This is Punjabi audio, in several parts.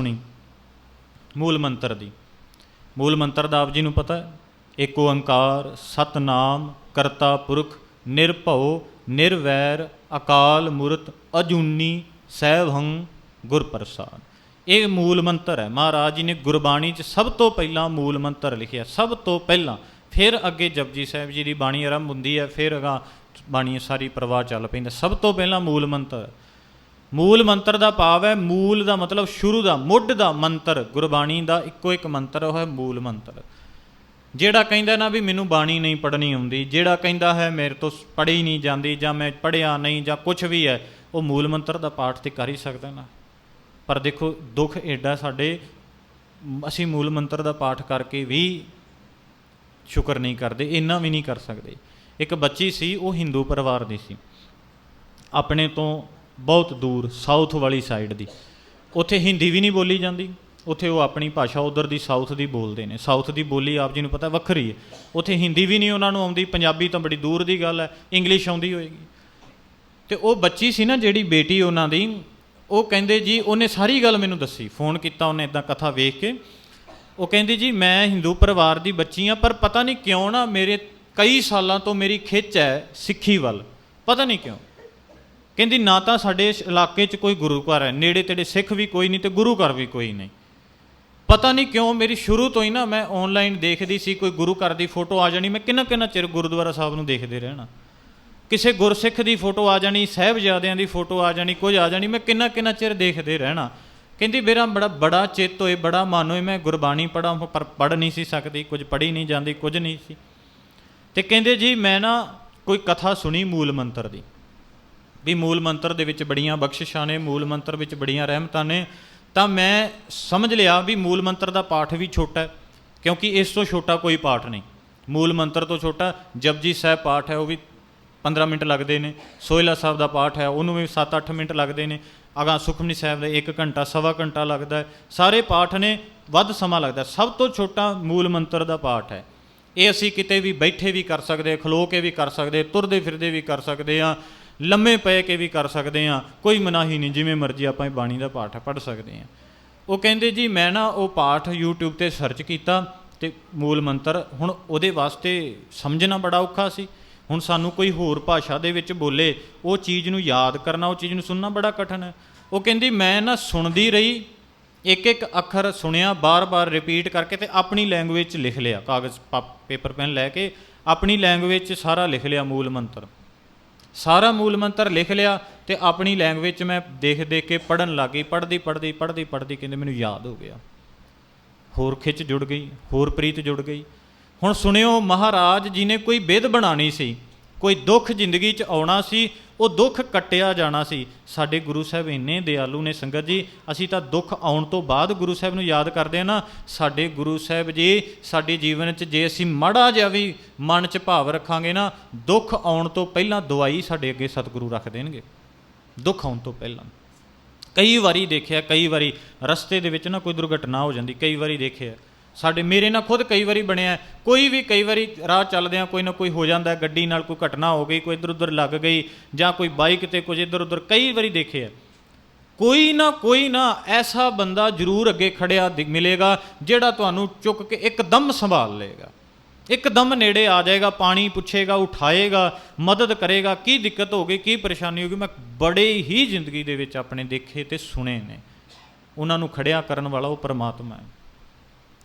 ਸੁਣੀ। ਮੂਲ ਮੰਤਰ ਦੀ। ਮੂਲ ਮੰਤਰ ਦਾ ਆਪ ਜੀ ਨੂੰ ਪਤਾ ਹੈ। ਏਕ ਓੰਕਾਰ, ਸਤਨਾਮ, ਕਰਤਾ ਪੁਰਖ, ਨਿਰਭਉ, ਨਿਰਵੈਰ, ਅਕਾਲ ਮੂਰਤ, ਅਜੂਨੀ, ਸੈਭੰ ਗੁਰ ਪ੍ਰਸਾਦ ਇਹ ਮੂਲ ਮੰਤਰ ਹੈ। ਮਹਾਰਾਜ ਜੀ ਨੇ ਗੁਰਬਾਣੀ 'ਚ ਸਭ ਤੋਂ ਪਹਿਲਾਂ ਮੂਲ ਮੰਤਰ ਲਿਖਿਆ। ਸਭ ਤੋਂ ਪਹਿਲਾਂ ਫਿਰ ਅੱਗੇ ਜਪਜੀ ਸਾਹਿਬ ਜੀ ਦੀ ਬਾਣੀ ਆਰੰਭ ਹੁੰਦੀ ਹੈ। ਫਿਰ ਅਗਾ ਬਾਣੀ ਸਾਰੀ ਪ੍ਰਵਾਹ ਚੱਲ ਪੈਂਦਾ। ਸਭ ਤੋਂ ਪਹਿਲਾਂ ਮੂਲ ਮੰਤਰ ਮੂਲ ਮੰਤਰ ਦਾ ਭਾਵ ਹੈ, ਮੂਲ ਦਾ ਮਤਲਬ ਸ਼ੁਰੂ ਦਾ, ਮੁੱਢ ਦਾ ਮੰਤਰ। ਗੁਰਬਾਣੀ ਦਾ ਇੱਕੋ ਇੱਕ ਮੰਤਰ, ਉਹ ਹੈ ਮੂਲ ਮੰਤਰ। ਜਿਹੜਾ ਕਹਿੰਦਾ ਨਾ ਵੀ ਮੈਨੂੰ ਬਾਣੀ ਨਹੀਂ ਪੜ੍ਹਨੀ ਆਉਂਦੀ, ਜਿਹੜਾ ਕਹਿੰਦਾ ਹੈ ਮੇਰੇ ਤੋਂ ਪੜ੍ਹੀ ਨਹੀਂ ਜਾਂਦੀ ਜਾਂ ਮੈਂ ਪੜ੍ਹਿਆ ਨਹੀਂ ਜਾਂ ਕੁਝ ਵੀ ਹੈ, ਉਹ ਮੂਲ ਮੰਤਰ ਦਾ ਪਾਠ ਤੇ ਕਰ ਹੀ ਸਕਦਾ ਨਾ। ਪਰ ਦੇਖੋ, ਦੁੱਖ ਐਡਾ ਸਾਡੇ ਅਸੀਂ ਮੂਲ ਮੰਤਰ ਦਾ ਪਾਠ ਕਰਕੇ ਵੀ ਸ਼ੁਕਰ ਨਹੀਂ ਕਰਦੇ, ਇੰਨਾ ਵੀ ਨਹੀਂ ਕਰ ਸਕਦੇ। ਇੱਕ ਬੱਚੀ ਸੀ, ਉਹ ਹਿੰਦੂ ਪਰਿਵਾਰ ਦੀ ਸੀ। ਆਪਣੇ ਤੋਂ ਬਹੁਤ ਦੂਰ ਸਾਊਥ ਵਾਲੀ ਸਾਈਡ ਦੀ। ਉੱਥੇ ਹਿੰਦੀ ਵੀ ਨਹੀਂ ਬੋਲੀ ਜਾਂਦੀ। ਉੱਥੇ ਉਹ ਆਪਣੀ ਭਾਸ਼ਾ ਉਧਰ ਦੀ ਸਾਊਥ ਦੀ ਬੋਲਦੇ ਨੇ। ਸਾਊਥ ਦੀ ਬੋਲੀ ਆਪ ਜੀ ਨੂੰ ਪਤਾ ਵੱਖਰੀ ਹੈ। ਉੱਥੇ ਹਿੰਦੀ ਵੀ ਨਹੀਂ ਉਹਨਾਂ ਨੂੰ ਆਉਂਦੀ। ਪੰਜਾਬੀ ਤਾਂ ਬੜੀ ਦੂਰ ਦੀ ਗੱਲ ਹੈ। ਇੰਗਲਿਸ਼ ਆਉਂਦੀ ਹੋਏਗੀ। ਤੇ ਉਹ ਬੱਚੀ ਸੀ ਨਾ ਜਿਹੜੀ ਬੇਟੀ ਉਹਨਾਂ ਦੀ, ਉਹ ਕਹਿੰਦੇ ਜੀ, ਉਹਨੇ ਸਾਰੀ ਗੱਲ ਮੈਨੂੰ ਦੱਸੀ। ਫੋਨ ਕੀਤਾ ਉਹਨੇ ਇਦਾਂ ਕਥਾ ਵੇਖ ਕੇ। ਉਹ ਕਹਿੰਦੀ ਜੀ, ਮੈਂ ਹਿੰਦੂ ਪਰਿਵਾਰ ਦੀ ਬੱਚੀ ਆ ਪਰ ਪਤਾ ਨਹੀਂ ਕਿਉਂ ਨਾ ਮੇਰੇ ਕਈ ਸਾਲਾਂ ਤੋਂ ਮੇਰੀ ਖਿੱਚ ਹੈ ਸਿੱਖੀ ਵੱਲ। ਪਤਾ ਨਹੀਂ ਕਿਉਂ। ਕਹਿੰਦੀ, ਨਾ ਤਾਂ ਸਾਡੇ ਇਸ ਇਲਾਕੇ 'ਚ ਕੋਈ ਗੁਰੂ ਘਰ ਹੈ, ਨੇੜੇ ਤੇੜੇ ਸਿੱਖ ਵੀ ਕੋਈ ਨਹੀਂ ਤੇ ਗੁਰੂ ਘਰ ਵੀ ਕੋਈ ਨਹੀਂ। ਪਤਾ ਨਹੀਂ ਕਿਉਂ ਮੇਰੀ ਸ਼ੁਰੂ ਤੋਂ ਹੀ ਨਾ ਮੈਂ ਆਨਲਾਈਨ ਦੇਖਦੀ ਸੀ, ਕੋਈ ਗੁਰੂ ਘਰ ਦੀ ਫੋਟੋ ਆ ਜਾਣੀ, ਮੈਂ ਕਿੰਨਾ ਕਿੰਨਾ ਚਿਰ ਗੁਰਦੁਆਰਾ ਸਾਹਿਬ ਨੂੰ ਦੇਖਦੇ ਰਹਿਣਾ। ਕਿਸੇ ਗੁਰਸਿੱਖ ਦੀ ਫੋਟੋ ਆ ਜਾਣੀ, ਸਹਿਬਜ਼ਾਦਿਆਂ ਦੀ ਫੋਟੋ ਆ ਜਾਣੀ, ਕੁਝ ਆ ਜਾਣੀ, ਮੈਂ ਕਿੰਨਾ ਕਿੰਨਾ ਚਿਰ ਦੇਖਦੇ ਰਹਿਣਾ। ਕਹਿੰਦੀ, ਮੇਰਾ ਬੜਾ ਬੜਾ ਚਿੱਤ ਹੋਏ, ਬੜਾ ਮਨ ਹੋਏ, ਮੈਂ ਗੁਰਬਾਣੀ ਪੜਾਂ ਪਰ ਪੜ ਨਹੀਂ ਸੀ ਸਕਦੀ, ਕੁਝ ਪੜੀ ਨਹੀਂ ਜਾਂਦੀ, ਕੁਝ ਨਹੀਂ ਸੀ। ਤੇ ਕਹਿੰਦੇ ਜੀ, ਮੈਂ ਨਾ ਕੋਈ ਕਥਾ ਸੁਣੀ ਮੂਲ ਮੰਤਰ ਦੀ। ਵੀ ਮੂਲ ਮੰਤਰ ਦੇ ਵਿੱਚ ਬੜੀਆਂ ਬਖਸ਼ਿਸ਼ਾਂ ਨੇ, ਮੂਲ ਮੰਤਰ ਵਿੱਚ ਬੜੀਆਂ ਰਹਿਮਤਾਂ ਨੇ, ਤਾਂ ਮੈਂ ਸਮਝ ਲਿਆ ਵੀ ਮੂਲ ਮੰਤਰ ਦਾ ਪਾਠ ਵੀ ਛੋਟਾ ਹੈ, ਕਿਉਂਕਿ ਇਸ ਤੋਂ ਛੋਟਾ ਕੋਈ ਪਾਠ ਨਹੀਂ। ਮੂਲ ਮੰਤਰ ਤੋਂ ਛੋਟਾ ਜਪਜੀ ਸਾਹਿਬ ਪਾਠ ਹੈ, ਉਹ ਵੀ 15 ਮਿੰਟ ਲੱਗਦੇ ਨੇ। ਸੋਹਿਲਾ ਸਾਹਿਬ ਦਾ ਪਾਠ ਹੈ, ਉਹਨੂੰ ਵੀ 7-8 ਮਿੰਟ ਲੱਗਦੇ ਨੇ। ਅਗਾ ਸੁਖਮਨੀ ਸਾਹਿਬ ਦੇ 1 ਘੰਟਾ, ਸਵਾ ਘੰਟਾ ਲੱਗਦਾ ਹੈ। ਸਾਰੇ ਪਾਠ ਨੇ ਵੱਧ ਸਮਾਂ ਲੱਗਦਾ ਸਭ ਤੋਂ ਛੋਟਾ ਮੂਲ ਮੰਤਰ ਦਾ ਪਾਠ ਹੈ। ਇਹ ਅਸੀਂ ਕਿਤੇ ਵੀ ਬੈਠੇ ਵੀ ਕਰ ਸਕਦੇ ਖਲੋ ਕੇ ਵੀ ਕਰ ਸਕਦੇ ਤੁਰਦੇ ਫਿਰਦੇ ਵੀ ਕਰ ਸਕਦੇ ਆ ਲੰਮੇ ਪਏ ਕੇ ਵੀ ਕਰ ਸਕਦੇ ਆ ਕੋਈ ਮਨਾਹੀ ਨਹੀਂ, ਜਿਵੇਂ ਮਰਜ਼ੀ ਆਪਾਂ ਇਹ ਬਾਣੀ ਦਾ ਪਾਠ ਪੜ੍ਹ ਸਕਦੇ ਆ ਉਹ ਕਹਿੰਦੇ ਜੀ, ਮੈਂ ਨਾ ਉਹ ਪਾਠ YouTube ਤੇ ਸਰਚ ਕੀਤਾ ਤੇ ਮੂਲ ਮੰਤਰ ਹੁਣ ਉਹਦੇ ਵਾਸਤੇ ਸਮਝਣਾ ਬੜਾ ਔਖਾ ਸੀ। ਹੁਣ ਸਾਨੂੰ ਕੋਈ ਹੋਰ ਭਾਸ਼ਾ ਦੇ ਵਿੱਚ ਬੋਲੇ, ਉਹ ਚੀਜ਼ ਨੂੰ ਯਾਦ ਕਰਨਾ, ਉਹ ਚੀਜ਼ ਨੂੰ ਸੁਣਨਾ ਬੜਾ ਕਠਿਨ ਹੈ। ਉਹ ਕਹਿੰਦੀ, ਮੈਂ ਨਾ ਸੁਣਦੀ ਰਹੀ ਇੱਕ ਇੱਕ ਅੱਖਰ ਸੁਣਿਆ, ਬਾਰ-ਬਾਰ ਰਿਪੀਟ ਕਰਕੇ ਤੇ ਆਪਣੀ ਲੈਂਗੁਏਜ 'ਚ ਲਿਖ ਲਿਆ। ਕਾਗਜ਼, ਪਾ- ਪੇਪਰ ਪੈਨ ਲੈ ਕੇ ਆਪਣੀ ਲੈਂਗੁਏਜ 'ਚ ਸਾਰਾ ਲਿਖ ਲਿਆ ਮੂਲ ਮੰਤਰ। ਸਾਰਾ ਮੂਲ ਮੰਤਰ ਲਿਖ ਲਿਆ ਤੇ ਆਪਣੀ ਲੈਂਗੁਏਜ 'ਚ ਮੈਂ ਦੇਖ ਦੇਖ ਕੇ ਪੜਨ ਲੱਗ ਗਈ ਪੜਦੀ ਪੜਦੀ ਪੜਦੀ ਪੜਦੀ ਕਹਿੰਦੇ ਮੈਨੂੰ ਯਾਦ ਹੋ ਗਿਆ। ਹੋਰ ਖਿੱਚ ਜੁੜ ਗਈ, ਹੋਰ ਪ੍ਰੀਤ ਜੁੜ ਗਈ। ਹੁਣ ਸੁਣਿਓ ਮਹਾਰਾਜ ਜੀ ਨੇ ਕੋਈ ਵਿਧ ਬਣਾਣੀ ਸੀ, ਕੋਈ ਦੁੱਖ ਜ਼ਿੰਦਗੀ 'ਚ ਆਉਣਾ ਸੀ ਉਹ ਦੁੱਖ ਕੱਟਿਆ ਜਾਣਾ ਸੀ। ਸਾਡੇ ਗੁਰੂ ਸਾਹਿਬ ਇੰਨੇ ਦਿਆਲੂ ਨੇ ਸੰਗਤ ਜੀ, ਅਸੀਂ ਤਾਂ ਦੁੱਖ ਆਉਣ ਤੋਂ ਬਾਅਦ ਗੁਰੂ ਸਾਹਿਬ ਨੂੰ ਯਾਦ ਕਰਦੇ ਆ ਨਾ। ਸਾਡੇ ਗੁਰੂ ਸਾਹਿਬ ਜੀ, ਸਾਡੇ ਜੀਵਨ 'ਚ ਜੇ ਅਸੀਂ ਮਾੜਾ ਜਿਹਾ ਵੀ ਮਨ 'ਚ ਭਾਵ ਰੱਖਾਂਗੇ ਨਾ, ਦੁੱਖ ਆਉਣ ਤੋਂ ਪਹਿਲਾਂ ਦਵਾਈ ਸਾਡੇ ਅੱਗੇ ਸਤਿਗੁਰੂ ਰੱਖ ਦੇਣਗੇ। ਦੁੱਖ ਆਉਣ ਤੋਂ ਪਹਿਲਾਂ। ਕਈ ਵਾਰੀ ਦੇਖਿਆ, ਕਈ ਵਾਰੀ ਰਸਤੇ ਦੇ ਵਿੱਚ ਨਾ ਕੋਈ ਦੁਰਘਟਨਾ ਹੋ ਜਾਂਦੀ, ਕਈ ਵਾਰੀ ਦੇਖਿਆ। ਸਾਡੇ ਮੇਰੇ ਨਾਲ ਖੁਦ ਕਈ ਵਾਰੀ ਬਣਿਆ ਕੋਈ ਵੀ ਕਈ ਵਾਰੀ ਰਾਹ ਚੱਲਦਿਆਂ ਕੋਈ ਨਾ ਕੋਈ ਹੋ ਜਾਂਦਾ ਗੱਡੀ ਨਾਲ ਕੋਈ ਘਟਨਾ ਹੋ ਗਈ, ਕੋਈ ਇੱਧਰ ਉੱਧਰ ਲੱਗ ਗਈ ਜਾਂ ਕੋਈ ਬਾਈਕ ਤੇ ਕੁਝ ਇੱਧਰ ਉੱਧਰ ਕਈ ਵਾਰੀ ਦੇਖੇ ਦੇਖਿਆ ਕੋਈ ਨਾ ਕੋਈ ਨਾ ਐਸਾ ਬੰਦਾ ਜ਼ਰੂਰ ਅੱਗੇ ਖੜਿਆ ਦਿ- ਮਿਲੇਗਾ ਜਿਹੜਾ ਤੁਹਾਨੂੰ ਚੁੱਕ ਕੇ ਇੱਕਦਮ ਸੰਭਾਲ ਲਏਗਾ। ਇੱਕਦਮ ਨੇੜੇ ਆ ਜਾਏਗਾ, ਪਾਣੀ ਪੁੱਛੇਗਾ, ਉਠਾਏਗਾ, ਮਦਦ ਕਰੇਗਾ, ਕੀ ਦਿੱਕਤ ਹੋ ਗਈ, ਕੀ ਪਰੇਸ਼ਾਨੀ ਹੋ ਗਈ, ਮੈਂ ਬੜੇ ਹੀ ਜ਼ਿੰਦਗੀ ਦੇ ਵਿੱਚ ਆਪਣੇ ਦੇਖੇ ਤੇ ਸੁਣੇ ਨੇ। ਉਹਨਾਂ ਨੂੰ ਖੜਿਆ ਕਰਨ ਵਾਲਾ ਉਹ ਪਰਮਾਤਮਾ ਹੈ।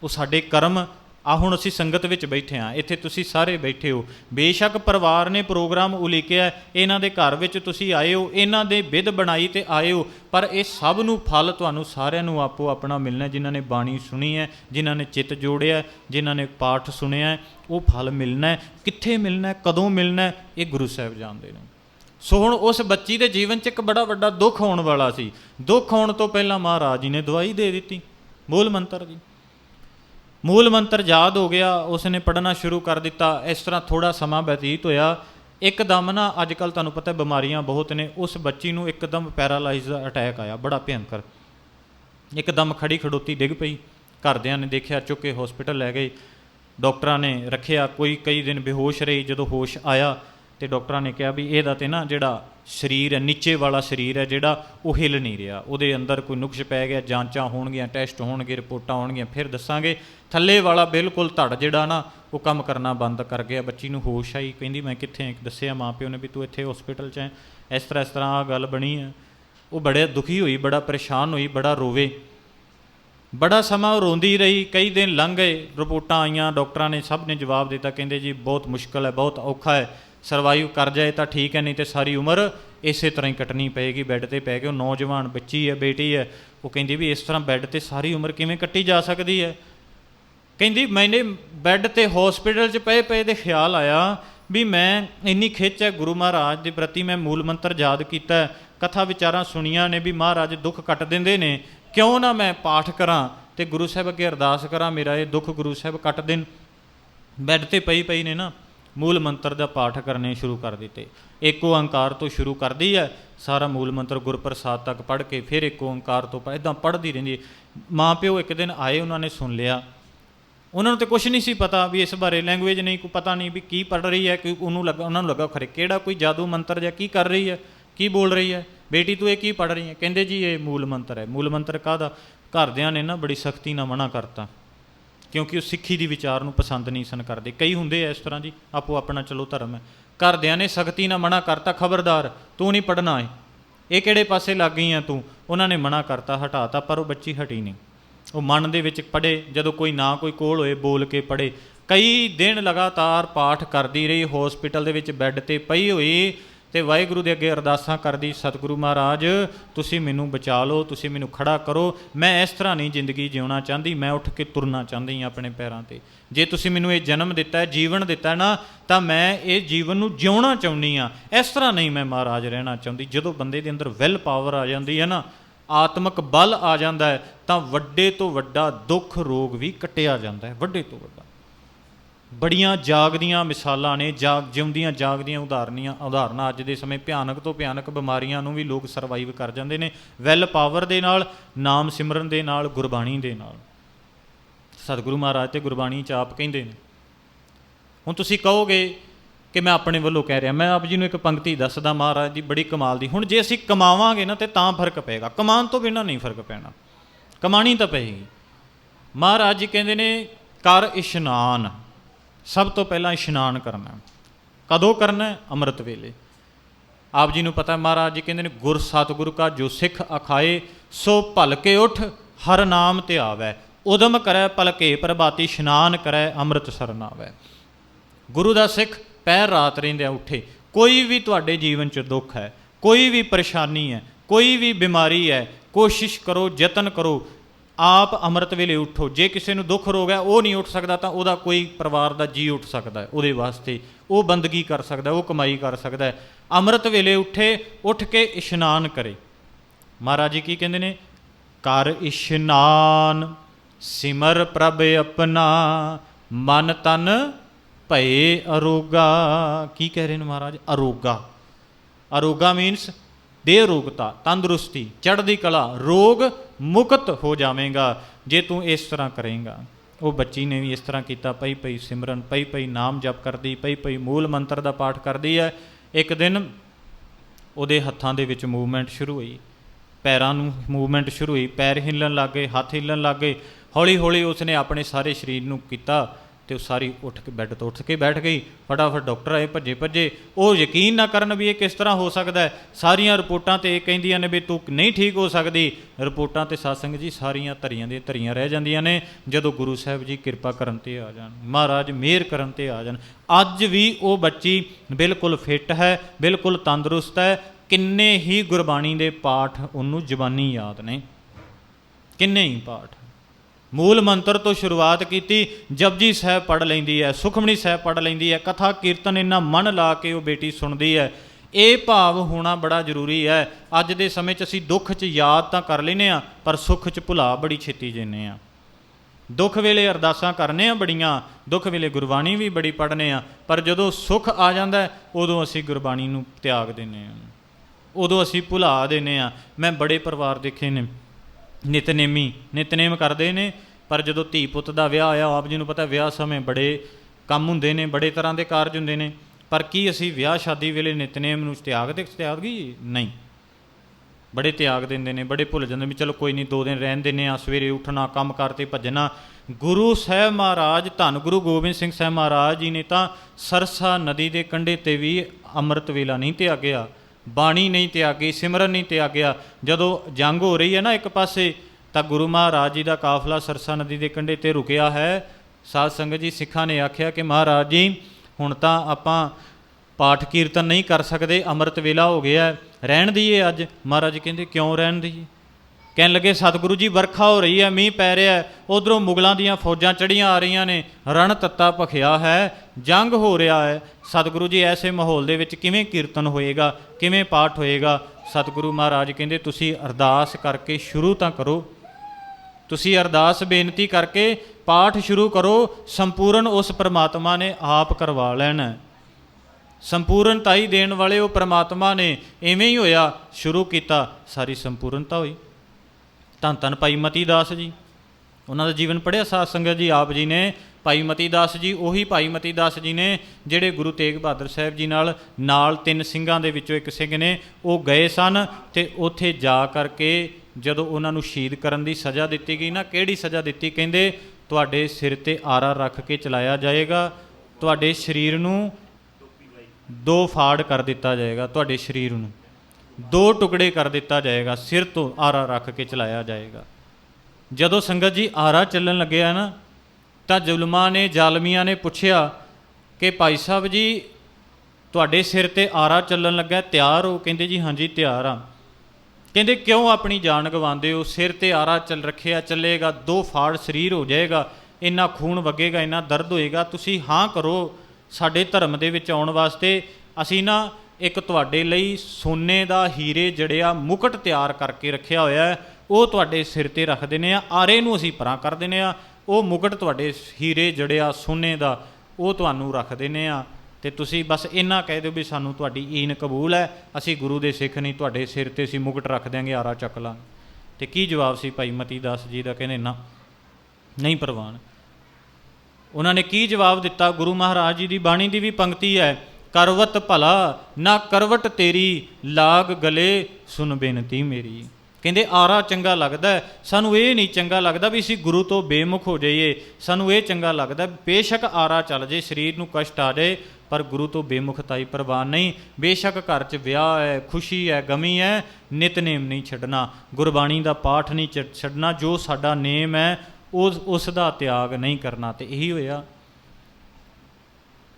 ਉਹ ਸਾਡੇ ਕਰਮ, ਆ ਹੁਣ ਅਸੀਂ ਸੰਗਤ ਵਿੱਚ ਬੈਠੇ ਆ ਇੱਥੇ ਤੁਸੀਂ ਸਾਰੇ ਬੈਠੇ ਹੋ। ਬੇਸ਼ੱਕ ਪਰਿਵਾਰ ਨੇ ਪ੍ਰੋਗਰਾਮ ਉਲੀਕਿਆ ਇਹਨਾਂ ਦੇ ਘਰ ਵਿੱਚ ਤੁਸੀਂ ਆਏ ਹੋ, ਇਹਨਾਂ ਦੇ ਵਿਧ ਬਣਾਈ ਤੇ ਆਏ ਹੋ, ਪਰ ਇਹ ਸਭ ਨੂੰ ਫਲ ਤੁਹਾਨੂੰ ਸਾਰਿਆਂ ਨੂੰ ਆਪੋ ਆਪਣਾ ਮਿਲਣਾ ਜਿਨ੍ਹਾਂ ਨੇ ਬਾਣੀ ਸੁਣੀ ਹੈ, ਜਿਨ੍ਹਾਂ ਨੇ ਚਿੱਤ ਜੋੜਿਆ ਜਿਨ੍ਹਾਂ ਨੇ ਪਾਠ ਸੁਣਿਆ ਉਹ ਫਲ ਮਿਲਣਾ ਕਿੱਥੇ ਮਿਲਣਾ ਕਦੋਂ ਮਿਲਣਾ ਇਹ ਗੁਰੂ ਸਾਹਿਬ ਜਾਣਦੇ ਨੇ। ਸੋ ਹੁਣ ਉਸ ਬੱਚੀ ਦੇ ਜੀਵਨ 'ਚ ਇੱਕ ਬੜਾ ਵੱਡਾ ਦੁੱਖ ਆਉਣ ਵਾਲਾ ਸੀ। ਦੁੱਖ ਆਉਣ ਤੋਂ ਪਹਿਲਾਂ ਮਹਾਰਾਜ ਜੀ ਨੇ ਦਵਾਈ ਦੇ ਦਿੱਤੀ, ਮੂਲ ਮੰਤਰ ਦੀ। ਮੂਲ ਮੰਤਰ ਯਾਦ ਹੋ ਗਿਆ, ਉਸਨੇ ਪੜਨਾ ਸ਼ੁਰੂ ਕਰ ਦਿੱਤਾ। ਇਸ ਤਰ੍ਹਾਂ ਥੋੜਾ ਸਮਾਂ ਬਤੀਤ ਹੋਇਆ। ਇੱਕਦਮ ਨਾ ਅੱਜ ਕੱਲ ਤੁਹਾਨੂੰ ਪਤਾ ਬਿਮਾਰੀਆਂ ਬਹੁਤ ਨੇ, ਉਸ ਬੱਚੀ ਨੂੰ ਇੱਕਦਮ ਪੈਰਾਲਾਈਜ਼ ਦਾ ਅਟੈਕ ਆਇਆ, ਬੜਾ ਭਿਅੰਕਰ ਇੱਕਦਮ ਖੜੀ ਖੜੋਤੀ ਡਿੱਗ ਪਈ। ਘਰਦਿਆਂ ਨੇ ਦੇਖਿਆ, ਚੁੱਕ ਕੇ ਹਸਪੀਟਲ ਲੈ ਗਏ। ਡਾਕਟਰਾਂ ਨੇ ਰੱਖਿਆ, ਕੋਈ ਕਈ ਦਿਨ ਬੇਹੋਸ਼ ਰਹੀ। ਜਦੋਂ ਹੋਸ਼ ਆਇਆ ਤੇ ਡਾਕਟਰਾਂ ਨੇ ਕਿਹਾ ਵੀ ਇਹਦਾ ਤੇ ਨਾ ਜਿਹੜਾ ਸਰੀਰ ਹੈ, ਨੀਚੇ ਵਾਲਾ ਸਰੀਰ ਹੈ, ਜਿਹੜਾ ਉਹ ਹਿੱਲ ਨਹੀਂ ਰਿਹਾ। ਉਹਦੇ ਅੰਦਰ ਕੋਈ ਨੁਕਸ ਪੈ ਗਿਆ, ਜਾਂਚਾਂ ਹੋਣਗੀਆਂ, ਟੈਸਟ ਹੋਣਗੇ, ਰਿਪੋਰਟਾਂ ਹੋਣਗੀਆਂ, ਫਿਰ ਦੱਸਾਂਗੇ, ਥੱਲੇ ਵਾਲਾ ਬਿਲਕੁਲ ਧੜ ਜਿਹੜਾ ਨਾ ਉਹ ਕੰਮ ਕਰਨਾ ਬੰਦ ਕਰ ਗਿਆ। ਬੱਚੀ ਨੂੰ ਹੋਸ਼ ਆਈ, ਕਹਿੰਦੀ, ਮੈਂ ਕਿੱਥੇ ਆਂ? ਦੱਸਿਆ ਮਾਪਿਓ ਨੇ ਵੀ, ਤੂੰ ਇੱਥੇ ਹਸਪੀਟਲ 'ਚ ਹੈ। ਇਸ ਤਰ੍ਹਾਂ ਇਸ ਤਰ੍ਹਾਂ ਆ ਗੱਲ ਬਣੀ ਹੈ ਉਹ ਬੜੇ ਦੁਖੀ ਹੋਈ, ਬੜਾ ਪਰੇਸ਼ਾਨ ਹੋਈ, ਬੜਾ ਰੋਵੇ। ਬੜਾ ਸਮਾਂ ਉਹ ਰੋਂਦੀ ਰਹੀ। ਕਈ ਦਿਨ ਲੰਘ ਗਏ, ਰਿਪੋਰਟਾਂ ਆਈਆਂ, ਡਾਕਟਰਾਂ ਨੇ ਸਭ ਨੇ ਜਵਾਬ ਦਿੱਤਾ, ਕਹਿੰਦੇ, ਜੀ, ਬਹੁਤ ਮੁਸ਼ਕਲ ਹੈ, ਬਹੁਤ ਔਖਾ ਹੈ। ਸਰਵਾਈਵ ਕਰ ਜਾਏ ਤਾਂ ਠੀਕ ਹੈ, ਨਹੀਂ ਤੇ ਸਾਰੀ ਉਮਰ ਇਸੇ ਤਰ੍ਹਾਂ ਹੀ ਕੱਟਣੀ ਪਏਗੀ। ਬੈੱਡ ਤੇ ਪੈ ਕੇ ਉਹ ਨੌਜਵਾਨ, ਬੱਚੀ ਹੈ, ਬੇਟੀ ਹੈ, ਉਹ ਕਹਿੰਦੀ ਵੀ ਇਸ ਤਰ੍ਹਾਂ ਬੈੱਡ ਤੇ ਸਾਰੀ ਉਮਰ ਕਿਵੇਂ ਕੱਟੀ ਜਾ ਸਕਦੀ ਹੈ? ਕਹਿੰਦੀ ਮੈਨੇ ਬੈੱਡ ਤੇ ਹਸਪੀਟਲ 'ਚ ਪਏ ਪਏ ਦੇ ਖਿਆਲ ਆਇਆ ਵੀ ਮੈਂ ਇੰਨੀ ਖਿੱਚ ਹੈ, ਗੁਰੂ ਮਹਾਰਾਜ ਦੇ ਪ੍ਰਤੀ ਮੈਂ ਮੂਲ ਮੰਤਰ ਯਾਦ ਕੀਤਾ ਕਥਾ ਵਿਚਾਰਾਂ ਸੁਣੀਆਂ ਨੇ ਵੀ ਮਹਾਰਾਜ ਦੁੱਖ ਕੱਟ ਦਿੰਦੇ ਨੇ। ਕਿਉਂ ਨਾ ਮੈਂ ਪਾਠ ਕਰਾਂ ਤੇ ਗੁਰੂ ਸਾਹਿਬ ਅੱਗੇ ਅਰਦਾਸ ਕਰਾਂ, ਮੇਰਾ ਇਹ ਦੁੱਖ ਗੁਰੂ ਸਾਹਿਬ ਕੱਟ ਦੇਣ। ਬੈੱਡ ਤੇ ਪਈ ਪਈ ਨੇ ਨਾ। ਮੂਲ ਮੰਤਰ ਦਾ ਪਾਠ ਕਰਨੇ ਸ਼ੁਰੂ ਕਰ ਦਿੱਤੇ। ਏਕ ਓੰਕਾਰ ਤੋਂ ਸ਼ੁਰੂ ਕਰਦੀ ਹੈ, ਸਾਰਾ ਮੂਲ ਮੰਤਰ ਗੁਰਪ੍ਰਸਾਦ ਤੱਕ ਪੜ੍ਹ ਕੇ ਫਿਰ ਏਕ ਓੰਕਾਰ ਤੋਂ ਇਦਾਂ ਪੜ੍ਹਦੀ ਰਹਿੰਦੀ ਮਾਂ ਪਿਓ ਇੱਕ ਦਿਨ ਆਏ, ਉਹਨਾਂ ਨੇ ਸੁਣ ਲਿਆ। ਉਹਨਾਂ ਨੂੰ ਤੇ ਕੁਝ ਨਹੀਂ ਸੀ ਪਤਾ ਵੀ ਇਸ ਬਾਰੇ ਲੈਂਗੁਏਜ ਨਹੀਂ, ਕੋਈ ਪਤਾ ਨਹੀਂ ਵੀ ਕੀ ਪੜ੍ਹ ਰਹੀ ਹੈ ਕਿ ਉਹਨੂੰ ਲੱਗਾ ਉਹਨਾਂ ਨੂੰ ਲੱਗਾ ਖਰੇ ਕਿਹੜਾ ਕੋਈ ਜਾਦੂ ਮੰਤਰ ਜਾਂ ਕੀ ਕਰ ਰਹੀ ਹੈ, ਕੀ ਬੋਲ ਰਹੀ ਹੈ, ਬੇਟੀ ਤੂੰ ਇਹ ਕੀ ਪੜ੍ਹ ਰਹੀ ਹੈ? ਕਹਿੰਦੇ ਜੀ ਇਹ ਮੂਲ ਮੰਤਰ ਹੈ। ਮੂਲ ਮੰਤਰ ਕਾਹਦਾ? ਘਰਦਿਆਂ ਨੇ ਨਾ ਬੜੀ ਸਖਤੀ ਨਾਲ ਮਨਾ ਕਰਤਾ। ਕਿਉਂਕਿ ਉਹ ਸਿੱਖੀ ਦੀ ਵਿਚਾਰ ਨੂੰ ਪਸੰਦ ਨਹੀਂ ਸਨ ਕਰਦੇ। ਕਈ ਹੁੰਦੇ ਐ ਇਸ ਤਰ੍ਹਾਂ ਜੀ, ਆਪੋ ਆਪਣਾ ਚਲੋ ਧਰਮ ਹੈ। ਘਰਦਿਆਂ ਨੇ ਸਖਤੀ ਨਾਲ ਮਨਾ ਕਰਤਾ, ਖਬਰਦਾਰ, ਤੂੰ ਨਹੀਂ ਪੜਨਾ ਏ। ਇਹ ਕਿਹੜੇ ਪਾਸੇ ਲੱਗ ਗਈ ਆ ਤੂੰ? ਉਹਨਾਂ ਨੇ ਮਨਾ ਕਰਤਾ, ਹਟਾਤਾ, ਪਰ ਉਹ ਬੱਚੀ ਹਟੀ ਨਹੀਂ। ਉਹ ਮਨ ਦੇ ਵਿੱਚ ਪੜੇ ਜਦੋਂ ਕੋਈ ਨਾ ਕੋਈ ਕੋਲ ਹੋਏ, ਬੋਲ ਕੇ ਪੜੇ ਕਈ ਦਿਨ ਲਗਾਤਾਰ ਪਾਠ ਕਰਦੀ ਰਹੀ ਹਸਪੀਟਲ ਦੇ ਵਿੱਚ ਬੈੱਡ ਤੇ ਪਈ ਹੋਈ। ਤੇ ਵਾਹਿਗੁਰੂ ਦੇ ਅੱਗੇ ਅਰਦਾਸਾਂ ਕਰਦੀ ਸਤਿਗੁਰੂ ਮਹਾਰਾਜ, ਤੁਸੀਂ ਮੈਨੂੰ ਬਚਾ ਲਓ, ਤੁਸੀਂ ਮੈਨੂੰ ਖੜਾ ਕਰੋ। ਮੈਂ ਇਸ ਤਰ੍ਹਾਂ ਨਹੀਂ ਜ਼ਿੰਦਗੀ ਜਿਉਣਾ ਚਾਹੁੰਦੀ, ਮੈਂ ਉੱਠ ਕੇ ਤੁਰਨਾ ਚਾਹੁੰਦੀ ਹਾਂ ਆਪਣੇ ਪੈਰਾਂ ਤੇ। ਜੇ ਤੁਸੀਂ ਮੈਨੂੰ ਇਹ ਜਨਮ ਦਿੱਤਾ ਹੈ, ਜੀਵਨ ਦਿੱਤਾ ਹੈ ਨਾ, ਤਾਂ ਮੈਂ ਇਹ ਜੀਵਨ ਨੂੰ ਜਿਉਣਾ ਚਾਹੁੰਦੀ ਆ ਇਸ ਤਰ੍ਹਾਂ ਨਹੀਂ ਮੈਂ ਮਹਾਰਾਜ ਰਹਿਣਾ ਚਾਹੁੰਦੀ। ਜਦੋਂ ਬੰਦੇ ਦੇ ਅੰਦਰ ਵਿਲ ਪਾਵਰ ਆ ਜਾਂਦੀ ਹੈ ਨਾ, ਆਤਮਿਕ ਬਲ ਆ ਜਾਂਦਾ ਹੈ, ਤਾਂ ਵੱਡੇ ਤੋਂ ਵੱਡਾ ਦੁੱਖ ਰੋਗ ਵੀ ਕੱਟਿਆ ਜਾਂਦਾ ਹੈ, ਵੱਡੇ ਤੋਂ ਵੱਡਾ। ਬੜੀਆਂ ਜਾਗਦੀਆਂ ਮਿਸਾਲਾਂ ਨੇ, ਜਾਗ ਜਿਉਂਦੀਆਂ ਜਾਗਦੀਆਂ ਉਦਾਹਰਨੀਆਂ ਉਦਾਹਰਨਾਂ ਅੱਜ ਦੇ ਸਮੇਂ ਭਿਆਨਕ ਤੋਂ ਭਿਆਨਕ ਬਿਮਾਰੀਆਂ ਨੂੰ ਵੀ ਲੋਕ ਸਰਵਾਈਵ ਕਰ ਜਾਂਦੇ ਨੇ। ਵੈਲ ਪਾਵਰ ਦੇ ਨਾਲ, ਨਾਮ ਸਿਮਰਨ ਦੇ ਨਾਲ, ਗੁਰਬਾਣੀ ਦੇ ਨਾਲ। ਸਤਿਗੁਰੂ ਮਹਾਰਾਜ ਤੇ ਗੁਰਬਾਣੀ ਚ ਆਪ ਕਹਿੰਦੇ ਨੇ। ਹੁਣ ਤੁਸੀਂ ਕਹੋਗੇ ਕਿ ਮੈਂ ਆਪਣੇ ਵੱਲੋਂ ਕਹਿ ਰਿਹਾ, ਮੈਂ ਆਪ ਜੀ ਨੂੰ ਇੱਕ ਪੰਕਤੀ ਦੱਸਦਾ ਮਹਾਰਾਜ ਦੀ, ਬੜੀ ਕਮਾਲ ਦੀ। ਹੁਣ ਜੇ ਅਸੀਂ ਕਮਾਵਾਂਗੇ ਨਾ ਤੇ ਤਾਂ ਫ਼ਰਕ ਪਏਗਾ। ਕਮਾਉਣ ਤੋਂ ਬਿਨਾਂ ਨਹੀਂ ਫ਼ਰਕ ਪੈਣਾ। ਕਮਾਣੀ ਤਾਂ ਪਏਗੀ। ਮਹਾਰਾਜ ਜੀ ਕਹਿੰਦੇ ਨੇ, ਕਰ ਇਸ਼ਨਾਨ। ਸਭ ਤੋਂ ਪਹਿਲਾਂ ਇਸ਼ਨਾਨ ਕਰਨਾ ਕਦੋਂ ਕਰਨਾ ਅੰਮ੍ਰਿਤ ਵੇਲੇ। ਆਪ ਜੀ ਨੂੰ ਪਤਾ ਮਹਾਰਾਜ ਜੀ ਕਹਿੰਦੇ ਨੇ, ਗੁਰ ਸਤਿਗੁਰ ਕਾ ਜੋ ਸਿੱਖ ਅਖਾਏ, ਸੋ ਭਲਕੇ ਉਠ, ਹਰ ਨਾਮ ਤੇ ਧਿਆਵੈ ਉਦਮ ਕਰੈ, ਭਲਕੇ ਪ੍ਰਭਾਤੀ, ਇਸ਼ਨਾਨ ਕਰੈ ਅੰਮ੍ਰਿਤ ਸਰਨਾਵੈ ਗੁਰੂ ਦਾ ਸਿੱਖ ਪੈਰ ਰਾਤ ਰਹਿੰਦਿਆਂ ਉੱਠੇ। ਕੋਈ ਵੀ ਤੁਹਾਡੇ ਜੀਵਨ 'ਚ ਦੁੱਖ ਹੈ, ਕੋਈ ਵੀ ਪਰੇਸ਼ਾਨੀ ਹੈ, ਕੋਈ ਵੀ ਬਿਮਾਰੀ ਹੈ, ਕੋਸ਼ਿਸ਼ ਕਰੋ, ਯਤਨ ਕਰੋ ਆਪ ਅੰਮ੍ਰਿਤ ਵੇਲੇ ਉੱਠੋ। ਜੇ ਕਿਸੇ ਨੂੰ ਦੁੱਖ ਰੋਗ ਹੈ, ਉਹ ਨਹੀਂ ਉੱਠ ਸਕਦਾ, ਤਾਂ ਉਹਦਾ ਕੋਈ ਪਰਿਵਾਰ ਦਾ ਜੀ ਉੱਠ ਸਕਦਾ ਹੈ ਉਹਦੇ ਵਾਸਤੇ। ਉਹ ਬੰਦਗੀ ਕਰ ਸਕਦਾ ਉਹ ਕਮਾਈ ਕਰ ਸਕਦਾ ਹੈ। ਅੰਮ੍ਰਿਤ ਵੇਲੇ ਉੱਠੇ, ਉੱਠ ਕੇ ਇਸ਼ਨਾਨ ਕਰੇ। ਮਹਾਰਾਜ ਜੀ ਕੀ ਕਹਿੰਦੇ ਨੇ? ਕਰ ਇਸ਼ਨਾਨ, ਸਿਮਰ ਪ੍ਰਭ ਆਪਣਾ, ਮਨ ਤਨ ਭਏ ਅਰੋਗਾ। ਕੀ ਕਹਿ ਰਹੇ ਨੇ ਮਹਾਰਾਜ? ਅਰੋਗਾ। ਅਰੋਗਾ ਮੀਨਸ ਦੇਹ ਰੋਗਤਾ ਤੰਦਰੁਸਤੀ, ਚੜ੍ਹਦੀ ਕਲਾ, ਰੋਗ ਮੁਕਤ ਹੋ ਜਾਵੇਂਗਾ ਜੇ ਤੂੰ ਇਸ ਤਰ੍ਹਾਂ ਕਰੇਂਗਾ। ਉਹ ਬੱਚੀ ਨੇ ਵੀ ਇਸ ਤਰ੍ਹਾਂ ਕੀਤਾ, ਪਈ ਪਈ ਸਿਮਰਨ, ਪਈ ਪਈ ਨਾਮ ਜਪ ਕਰਦੀ, ਪਈ ਪਈ ਮੂਲ ਮੰਤਰ ਦਾ ਪਾਠ ਕਰਦੀ ਹੈ। ਇੱਕ ਦਿਨ ਉਹਦੇ ਹੱਥਾਂ ਦੇ ਵਿੱਚ ਮੂਵਮੈਂਟ ਸ਼ੁਰੂ ਹੋਈ। ਪੈਰਾਂ ਨੂੰ ਮੂਵਮੈਂਟ ਸ਼ੁਰੂ ਹੋਈ, ਪੈਰ ਹਿੱਲਣ ਲੱਗੇ ਹੱਥ ਹਿੱਲਣ ਲੱਗੇ ਹੌਲੀ ਹੌਲੀ ਉਸਨੇ ਆਪਣੇ ਸਾਰੇ ਸਰੀਰ ਨੂੰ ਕੀਤਾ। ਤੇ ਉਹ ਸਾਰੀ ਉੱਠ ਕੇ ਬੈੱਡ ਤੋਂ ਉੱਠ ਕੇ ਬੈਠ ਗਈ, ਫਟਾਫਟ ਡਾਕਟਰ ਆਏ, ਭੱਜੇ ਭੱਜੇ। ਉਹ ਯਕੀਨ ਨਾ ਕਰਨ ਵੀ ਇਹ ਕਿਸ ਤਰ੍ਹਾਂ ਹੋ ਸਕਦਾ ਹੈ। ਸਾਰੀਆਂ ਰਿਪੋਰਟਾਂ ਤੇ ਇਹ ਕਹਿੰਦੀਆਂ ਨੇ ਵੀ ਤੂੰ ਨਹੀਂ ਠੀਕ ਹੋ ਸਕਦੀ। ਰਿਪੋਰਟਾਂ ਤੇ ਸਾਸੰਗ ਜੀ ਸਾਰੀਆਂ ਧਰੀਆਂ ਦੀਆਂ ਧਰੀਆਂ ਰਹਿ ਜਾਂਦੀਆਂ ਨੇ। ਜਦੋਂ ਗੁਰੂ ਸਾਹਿਬ ਜੀ ਕਿਰਪਾ ਕਰਨ ਤੇ ਆ ਜਾਣ, ਮਹਾਰਾਜ ਮਿਹਰ ਕਰਨ ਤੇ ਆ ਜਾਣ, ਅੱਜ ਵੀ ਉਹ ਬੱਚੀ ਬਿਲਕੁਲ ਫਿੱਟ ਹੈ, ਬਿਲਕੁਲ ਤੰਦਰੁਸਤ ਹੈ। ਕਿੰਨੇ ਹੀ ਗੁਰਬਾਣੀ ਦੇ ਪਾਠ ਉਹਨੂੰ ਜ਼ਬਾਨੀ ਯਾਦ ਨੇ। ਕਿੰਨੇ ਹੀ ਪਾਠ। ਮੂਲ ਮੰਤਰ ਤੋਂ ਸ਼ੁਰੂਆਤ ਕੀਤੀ, ਜਪਜੀ ਸਾਹਿਬ ਪੜ ਲੈਂਦੀ ਹੈ ਸੁਖਮਣੀ ਸਾਹਿਬ ਪੜ ਲੈਂਦੀ ਹੈ, ਕਥਾ ਕੀਰਤਨ ਇੰਨਾ ਮਨ ਲਾ ਕੇ ਉਹ ਬੇਟੀ ਸੁਣਦੀ ਹੈ। ਇਹ ਭਾਵ ਹੋਣਾ ਬੜਾ ਜ਼ਰੂਰੀ ਹੈ। ਅੱਜ ਦੇ ਸਮੇਂ 'ਚ ਅਸੀਂ ਦੁੱਖ 'ਚ ਯਾਦ ਤਾਂ ਕਰ ਲੈਨੇ ਆ ਪਰ ਸੁੱਖ 'ਚ ਭੁਲਾ ਬੜੀ ਛੇਤੀ ਜੰਨੇ ਆ ਦੁੱਖ ਵੇਲੇ ਅਰਦਾਸਾਂ ਕਰਨੇ ਆ ਬੜੀਆਂ, ਦੁੱਖ ਵੇਲੇ ਗੁਰਬਾਣੀ ਵੀ ਬੜੀ ਪੜ੍ਹਨੇ ਆ ਪਰ ਜਦੋਂ ਸੁੱਖ ਆ ਜਾਂਦਾ ਉਦੋਂ ਅਸੀਂ ਗੁਰਬਾਣੀ ਨੂੰ ਤਿਆਗ ਦਿੰਨੇ ਆ ਉਦੋਂ ਅਸੀਂ ਭੁਲਾ ਦਿੰਨੇ ਆ ਮੈਂ ਬੜੇ ਪਰਿਵਾਰ ਦੇਖੇ ਨੇ ਨਿਤਨੇਮੀ, ਨਿਤਨੇਮ ਕਰਦੇ ਨੇ, ਪਰ ਜਦੋਂ ਧੀ ਪੁੱਤ ਦਾ ਵਿਆਹ ਆਇਆ, ਆਪ ਜੀ ਨੂੰ ਪਤਾ ਵਿਆਹ ਸਮੇਂ ਬੜੇ ਕੰਮ ਹੁੰਦੇ ਨੇ, ਬੜੇ ਤਰ੍ਹਾਂ ਦੇ ਕਾਰਜ ਹੁੰਦੇ ਨੇ, ਪਰ ਕੀ ਅਸੀਂ ਵਿਆਹ ਸ਼ਾਦੀ ਵੇਲੇ ਨਿਤਨੇਮ ਨੂੰ ਤਿਆਗ ਦੇ, ਤਿਆਗ ਗਈ ਨਹੀਂ। ਬੜੇ ਤਿਆਗ ਦਿੰਦੇ ਨੇ, ਬੜੇ ਭੁੱਲ ਜਾਂਦੇ ਵੀ ਚਲੋ ਕੋਈ ਨਹੀਂ, ਦੋ ਦਿਨ ਰਹਿਣ ਦਿੰਦੇ ਆ ਸਵੇਰੇ ਉੱਠਣਾ, ਕੰਮ ਕਰਤੇ ਭੱਜਣਾ। ਗੁਰੂ ਸਾਹਿਬ ਮਹਾਰਾਜ, ਧੰਨ ਗੁਰੂ ਗੋਬਿੰਦ ਸਿੰਘ ਸਾਹਿਬ ਮਹਾਰਾਜ ਜੀ ਨੇ ਤਾਂ ਸਰਸਾ ਨਦੀ ਦੇ ਕੰਢੇ ਤੇ ਵੀ ਅੰਮ੍ਰਿਤ ਵੇਲਾ ਨਹੀਂ ਤਿਆਗਿਆ। ਬਾਣੀ ਨਹੀਂ ਤਿਆਗੀ ਸਿਮਰਨ ਨਹੀਂ ਤਿਆਗਿਆ ਜਦੋਂ ਜੰਗ ਹੋ ਰਹੀ ਹੈ ਨਾ ਇੱਕ ਪਾਸੇ, ਤਾਂ ਗੁਰੂ ਮਹਾਰਾਜ ਜੀ ਦਾ ਕਾਫਲਾ ਸਰਸਾ ਨਦੀ ਦੇ ਕੰਢੇ ਤੇ ਰੁਕਿਆ ਹੈ। ਸਾਧ ਸੰਗਤ ਜੀ, ਸਿੱਖਾਂ ਨੇ ਆਖਿਆ ਕਿ ਮਹਾਰਾਜ ਜੀ, ਹੁਣ ਤਾਂ ਆਪਾਂ ਪਾਠ ਕੀਰਤਨ ਨਹੀਂ ਕਰ ਸਕਦੇ, ਅੰਮ੍ਰਿਤ ਵੇਲਾ ਹੋ ਗਿਆ ਰਹਿਣ ਦਈਏ ਅੱਜ? ਮਹਾਰਾਜ ਕਹਿੰਦੇ, ਕਿਉਂ ਰਹਿਣ ਦਈਏ? ਕਹਿਣ ਲੱਗੇ, ਸਤਿਗੁਰੂ ਜੀ, ਵਰਖਾ ਹੋ ਰਹੀ ਹੈ, ਮੀਂਹ ਪੈ ਰਿਹਾ ਹੈ। ਉਧਰੋਂ ਮੁਗਲਾਂ ਦੀਆਂ ਫੌਜਾਂ ਚੜੀਆਂ ਆ ਰਹੀਆਂ ਨੇ। ਰਣ ਤੱਤਾ ਭਖਿਆ ਹੈ, ਜੰਗ ਹੋ ਰਿਹਾ ਹੈ। ਸਤਿਗੁਰੂ ਜੀ, ਐਸੇ ਮਾਹੌਲ ਦੇ ਵਿੱਚ ਕਿਵੇਂ ਕੀਰਤਨ ਹੋਏਗਾ, ਕਿਵੇਂ ਪਾਠ ਹੋਏਗਾ? ਸਤਿਗੁਰੂ ਮਹਾਰਾਜ ਕਹਿੰਦੇ, ਤੁਸੀਂ ਅਰਦਾਸ ਕਰਕੇ ਸ਼ੁਰੂ ਤਾਂ ਕਰੋ। ਤੁਸੀਂ ਅਰਦਾਸ ਬੇਨਤੀ ਕਰਕੇ ਪਾਠ ਸ਼ੁਰੂ ਕਰੋ। ਸੰਪੂਰਨ ਉਸ ਪ੍ਰਮਾਤਮਾ ਨੇ ਆਪ ਕਰਵਾ ਲੈਣਾ ਸੰਪੂਰਨਤਾ ਹੀ ਦੇਣ ਵਾਲੇ ਉਹ ਪ੍ਰਮਾਤਮਾ ਨੇ ਐਵੇਂ ਹੀ ਹੋਇਆ, ਸ਼ੁਰੂ ਕੀਤਾ, ਸਾਰੀ ਸੰਪੂਰਨਤਾ ਹੋਈ। ਧੰਨ ਧੰਨ ਭਾਈ ਮਤੀ ਦਾਸ ਜੀ। ਉਹਨਾਂ ਦਾ ਜੀਵਨ ਪੜਿਆ ਸਾਧ ਸੰਗਤ ਜੀ, ਆਪ ਜੀ ਨੇ ਭਾਈ ਮਤੀ ਦਾਸ ਜੀ, ਉਹੀ ਭਾਈ ਮਤੀ ਦਾਸ ਜੀ ਨੇ ਜਿਹੜੇ ਗੁਰੂ ਤੇਗ ਬਹਾਦਰ ਸਾਹਿਬ ਜੀ ਨਾਲ ਨਾਲ ਤਿੰਨ ਸਿੰਘਾਂ ਦੇ ਵਿੱਚੋਂ ਇੱਕ ਸਿੰਘ ਨੇ, ਉਹ ਗਏ ਸਨ ਤੇ ਉੱਥੇ ਜਾ ਕਰਕੇ ਜਦੋਂ ਉਹਨਾਂ ਨੂੰ ਸ਼ਹੀਦ ਕਰਨ ਦੀ ਸਜ਼ਾ ਦਿੱਤੀ ਗਈ ਨਾ, ਕਿਹੜੀ ਸਜ਼ਾ ਦਿੱਤੀ? ਕਹਿੰਦੇ, ਤੁਹਾਡੇ ਸਿਰ ਤੇ ਆਰਾ ਰੱਖ ਕੇ ਚਲਾਇਆ ਜਾਏਗਾ, ਤੁਹਾਡੇ ਸਰੀਰ ਨੂੰ ਦੋ ਫਾੜ ਕਰ ਦਿੱਤਾ ਜਾਏਗਾ, ਤੁਹਾਡੇ ਸਰੀਰ ਨੂੰ। ਦੋ ਟੁਕੜੇ ਕਰ ਦਿੱਤਾ ਜਾਏਗਾ, ਸਿਰ ਤੋਂ ਆਰਾ ਰੱਖ ਕੇ ਚਲਾਇਆ ਜਾਏਗਾ। ਜਦੋਂ ਸੰਗਤ ਜੀ ਆਰਾ ਚੱਲਣ ਲੱਗਿਆ ਨਾ, ਤਾਂ ਜ਼ੁਲਮਾਂ ਨੇ, ਜ਼ਾਲਮੀਆਂ ਨੇ ਪੁੱਛਿਆ ਕਿ ਭਾਈ ਸਾਹਿਬ ਜੀ, ਤੁਹਾਡੇ ਸਿਰ ਤੇ ਆਰਾ ਚੱਲਣ ਲੱਗਾ, ਤਿਆਰ ਹੋ? ਕਹਿੰਦੇ ਜੀ, ਹਾਂਜੀ, ਤਿਆਰ ਆ ਕਹਿੰਦੇ, ਕਿਉਂ ਆਪਣੀ ਜਾਨ ਗਵਾਉਂਦੇ ਹੋ? ਸਿਰ ਤੇ ਆਰਾ ਚੱਲ ਰੱਖਿਆ, ਚੱਲੇਗਾ, ਦੋ ਫਾੜ ਸਰੀਰ ਹੋ ਜਾਏਗਾ, ਇੰਨਾ ਖੂਨ ਵਗੇਗਾ, ਇੰਨਾ ਦਰਦ ਹੋਏਗਾ, ਤੁਸੀਂ ਹਾਂ ਕਰੋ, ਸਾਡੇ ਧਰਮ ਦੇ ਵਿੱਚ ਆਉਣ ਵਾਸਤੇ ਅਸੀਂ ਨਾ ਇੱਕ ਤੁਹਾਡੇ ਲਈ ਸੋਨੇ ਦਾ ਹੀਰੇ ਜੜਿਆ ਮੁਕਟ ਤਿਆਰ ਕਰਕੇ ਰੱਖਿਆ ਹੋਇਆ ਹੈ, ਉਹ ਤੁਹਾਡੇ ਸਿਰ ਤੇ ਰੱਖ ਦਿੰਦੇ ਆ ਆਰੇ ਨੂੰ ਅਸੀਂ ਪਰਾਂ ਕਰ ਦਿੰਦੇ ਆ ਉਹ ਮੁਕਟ ਤੁਹਾਡੇ ਹੀਰੇ ਜੜਿਆ ਸੋਨੇ ਦਾ, ਉਹ ਤੁਹਾਨੂੰ ਰੱਖ ਦਿੰਦੇ ਆ ਤੇ ਤੁਸੀਂ ਬਸ ਇੰਨਾ ਕਹਿ ਦਿਓ ਵੀ ਸਾਨੂੰ ਤੁਹਾਡੀ ਈਨ ਕਬੂਲ ਹੈ, ਅਸੀਂ ਗੁਰੂ ਦੇ ਸਿੱਖ ਨਹੀਂ, ਤੁਹਾਡੇ ਸਿਰ ਤੇ ਅਸੀਂ ਮੁਕਟ ਰੱਖ ਦਿਆਂਗੇ, ਆਰਾ ਚੱਕ ਲਾਂ ਤੇ ਕੀ ਜਵਾਬ ਸੀ ਭਾਈ ਮਤੀ ਦਾਸ ਜੀ ਦਾ, ਕਹਿੰਦੇ ਨਾ, ਨਹੀਂ ਪ੍ਰਵਾਨ। ਉਹਨਾਂ ਨੇ ਕੀ ਜਵਾਬ ਦਿੱਤਾ? ਗੁਰੂ ਮਹਾਰਾਜ ਜੀ ਦੀ ਬਾਣੀ ਦੀ ਵੀ ਪੰਕਤੀ ਹੈ ਕਰਵਤ ਭਲਾ, ਨਾ ਕਰਵਟ ਤੇਰੀ, ਲਾਗ ਗਲੇ ਸੁਨ ਬੇਨਤੀ ਮੇਰੀ। ਕਹਿੰਦੇ, ਆਰਾ ਚੰਗਾ ਲੱਗਦਾ ਸਾਨੂੰ ਇਹ ਨਹੀਂ ਚੰਗਾ ਲੱਗਦਾ ਵੀ ਅਸੀਂ ਗੁਰੂ ਤੋਂ ਬੇਮੁਖ ਹੋ ਜਾਈਏ। ਸਾਨੂੰ ਇਹ ਚੰਗਾ ਲੱਗਦਾ ਬੇਸ਼ੱਕ ਆਰਾ ਚੱਲ ਜੇ, ਸਰੀਰ ਨੂੰ ਕਸ਼ਟ ਆ ਜਾਏ, ਪਰ ਗੁਰੂ ਤੋਂ ਬੇਮੁਖਤਾਈ ਪ੍ਰਵਾਨ ਨਹੀਂ। ਬੇਸ਼ੱਕ ਘਰ 'ਚ ਵਿਆਹ ਹੈ, ਖੁਸ਼ੀ ਹੈ, ਗਮੀ ਹੈ, ਨਿਤਨੇਮ ਨਹੀਂ ਛੱਡਣਾ। ਗੁਰਬਾਣੀ ਦਾ ਪਾਠ ਨਹੀਂ ਛ- ਛੱਡਣਾ, ਜੋ ਸਾਡਾ ਨੇਮ ਹੈ, ਉਸ ਉਸ ਦਾ ਤਿਆਗ ਨਹੀਂ ਕਰਨਾ। ਤੇ ਇਹੀ ਹੋਇਆ।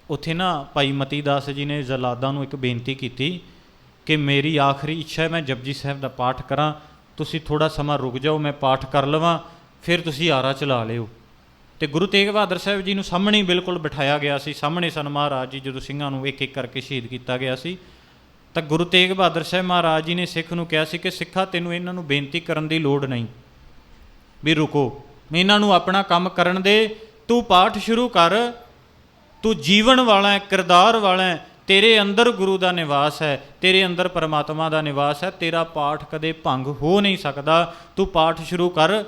ਉੱਥੇ ਨਾ ਭਾਈ ਮਤੀ ਦਾਸ ਜੀ ਨੇ ਜ਼ਲਾਦਾਂ ਨੂੰ ਇੱਕ ਬੇਨਤੀ ਕੀਤੀ ਕਿ ਮੇਰੀ ਆਖਰੀ ਇੱਛਾ ਹੈ ਮੈਂ ਜਪਜੀ ਸਾਹਿਬ ਦਾ ਪਾਠ ਕਰਾਂ, ਤੁਸੀਂ ਥੋੜਾ ਸਮਾਂ ਰੁਕ ਜਾਓ, ਮੈਂ ਪਾਠ ਕਰ ਲਵਾਂ, ਫਿਰ ਤੁਸੀਂ ਆਰਾ ਚਲਾ ਲਿਓ। ਤੇ ਗੁਰੂ ਤੇਗ ਬਹਾਦਰ ਸਾਹਿਬ ਜੀ ਨੂੰ ਸਾਹਮਣੇ ਹੀ ਬਿਲਕੁਲ ਬਿਠਾਇਆ ਗਿਆ ਸੀ, ਸਾਹਮਣੇ ਸਨ ਮਹਾਰਾਜ ਜੀ, ਜਦੋਂ ਸਿੰਘਾਂ ਨੂੰ ਇੱਕ ਇੱਕ ਕਰਕੇ ਸ਼ਹੀਦ ਕੀਤਾ ਗਿਆ ਸੀ। ਤਾਂ ਗੁਰੂ ਤੇਗ ਬਹਾਦਰ ਸਾਹਿਬ ਮਹਾਰਾਜ ਜੀ ਨੇ ਸਿੱਖ ਨੂੰ ਕਿਹਾ ਸੀ ਕਿ ਸਿੱਖਾ, ਤੈਨੂੰ ਇਹਨਾਂ ਨੂੰ ਬੇਨਤੀ ਕਰਨ ਦੀ ਲੋੜ ਨਹੀਂ, ਵੀ ਰੁਕੋ ਇਹਨਾਂ ਨੂੰ ਆਪਣਾ ਕੰਮ ਕਰਨ ਦੇ, ਤੂੰ ਪਾਠ ਸ਼ੁਰੂ ਕਰ ਤੂੰ ਜੀਵਨ ਵਾਲਾ ਹੈ, ਕਿਰਦਾਰ ਵਾਲਾ ਹੈ, ਤੇਰੇ ਅੰਦਰ ਗੁਰੂ ਦਾ ਨਿਵਾਸ ਹੈ, ਤੇਰੇ ਅੰਦਰ ਪਰਮਾਤਮਾ ਦਾ ਨਿਵਾਸ ਹੈ, ਤੇਰਾ ਪਾਠ ਕਦੇ ਭੰਗ ਹੋ ਨਹੀਂ ਸਕਦਾ। ਤੂੰ ਪਾਠ ਸ਼ੁਰੂ ਕਰ।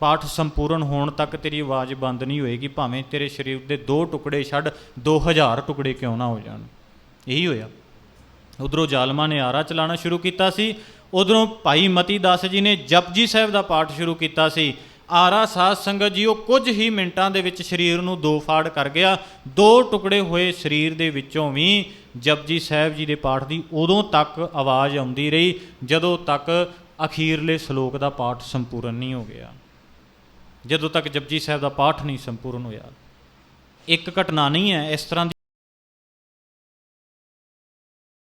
ਪਾਠ ਸੰਪੂਰਨ ਹੋਣ ਤੱਕ ਤੇਰੀ ਆਵਾਜ਼ ਬੰਦ ਨਹੀਂ ਹੋਏਗੀ, ਭਾਵੇਂ ਤੇਰੇ ਸਰੀਰ ਦੇ ਦੋ ਟੁਕੜੇ ਛੱਡ 2000 ਟੁਕੜੇ ਕਿਉਂ ਨਾ ਹੋ ਜਾਣ। ਇਹੀ ਹੋਇਆ। ਉਧਰੋਂ ਜ਼ਾਲਮਾ ਨੇ ਆਰਾ ਚਲਾਣਾ ਸ਼ੁਰੂ ਕੀਤਾ ਸੀ। ਉਧਰੋਂ ਭਾਈ ਮਤੀ ਦਾਸ ਜੀ ਨੇ ਜਪਜੀ ਸਾਹਿਬ ਦਾ ਪਾਠ ਸ਼ੁਰੂ ਕੀਤਾ ਸੀ। ਆਰਾ ਸਾਧ ਸੰਗਤ ਜੀ ਉਹ ਕੁਝ ਹੀ ਮਿੰਟਾਂ ਦੇ ਵਿੱਚ ਸਰੀਰ ਨੂੰ ਦੋ ਫਾੜ ਕਰ ਗਿਆ। ਦੋ ਟੁਕੜੇ ਹੋਏ ਸਰੀਰ ਦੇ ਵਿੱਚੋਂ ਵੀ ਜਪਜੀ ਸਾਹਿਬ ਜੀ ਦੇ ਪਾਠ ਦੀ ਉਦੋਂ ਤੱਕ ਆਵਾਜ਼ ਆਉਂਦੀ ਰਹੀ, ਜਦੋਂ ਤੱਕ ਅਖੀਰਲੇ ਸ਼ਲੋਕ ਦਾ ਪਾਠ ਸੰਪੂਰਨ ਨਹੀਂ ਹੋ ਗਿਆ। ਜਦੋਂ ਤੱਕ ਜਪਜੀ ਸਾਹਿਬ ਦਾ ਪਾਠ ਨਹੀਂ ਸੰਪੂਰਨ ਹੋਇਆ। ਇੱਕ ਘਟਨਾ ਨਹੀਂ ਹੈ, ਇਸ ਤਰ੍ਹਾਂ ਦੀ